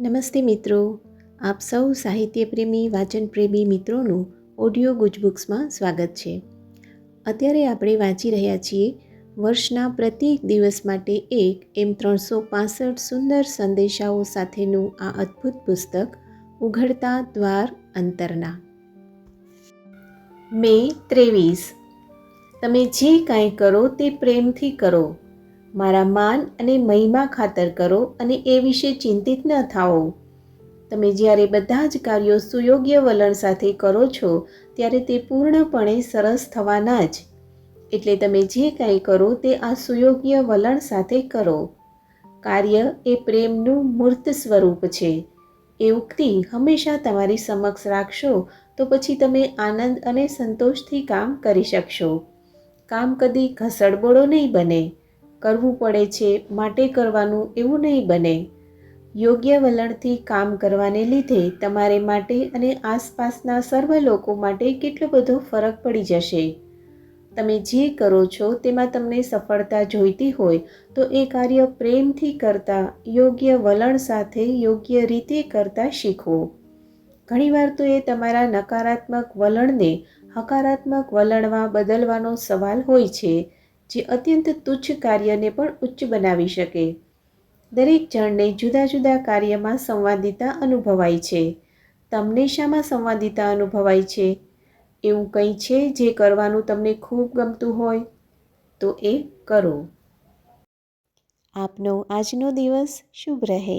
નમસ્તે મિત્રો. આપ સૌ સાહિત્યપ્રેમી, વાચનપ્રેમી મિત્રોનું ઓડિયો ગુજબુક્સમાં સ્વાગત છે. અત્યારે આપણે વાંચી રહ્યા છીએ વર્ષના પ્રત્યેક દિવસ માટે એક એમ ત્રણસો પાસઠ સુંદર સંદેશાઓ સાથેનું આ અદ્ભુત પુસ્તક, ઉઘડતા દ્વાર અંતરના. મે ત્રેવીસ. તમે જે કાંઈ કરો તે પ્રેમથી કરો. મારા માન અને મહિમા ખાતર કરો અને એ વિશે ચિંતિત ન થાઓ. તમે જ્યારે બધા જ કાર્યો સુયોગ્ય વલણ સાથે કરો છો, ત્યારે તે પૂર્ણપણે સરસ થવાના જ. એટલે તમે જે કાંઈ કરો તે આ સુયોગ્ય વલણ સાથે કરો. કાર્ય એ પ્રેમનું મૂર્ત સ્વરૂપ છે. એ ઉક્તિ હંમેશા તમારી સમક્ષ રાખશો, તો પછી તમે આનંદ અને સંતોષથી કામ કરી શકશો. કામ કદી ઘસડબોળો નહીં બને. કરવું પડે છે, માટે કરવાનું એવું નહીં બને. યોગ્ય વલણથી કામ કરવાને લીધે તમારે માટે અને આસપાસના સર્વ લોકો માટે કેટલો બધો ફરક પડી જશે. તમે જે કરો છો તેમાં તમને સફળતા જોઈતી હોય તો એ કાર્ય પ્રેમથી કરતાં, યોગ્ય વલણ સાથે યોગ્ય રીતે કરતાં શીખવો ઘણીવાર તો એ તમારા નકારાત્મક વલણને હકારાત્મક વલણમાં બદલવાનો સવાલ હોય છે જે અત્યંત તુચ્છ કાર્યને પણ ઉચ્ચ બનાવી શકે. દરેક જણને જુદા જુદા કાર્યમાં સંવાદિતા અનુભવાય છે. તમને શામાં સંવાદિતા અનુભવાય છે? એવું કંઈ છે જે કરવાનું તમને ખૂબ ગમતું હોય? તો એ કરો. આપનો આજનો દિવસ શુભ રહે.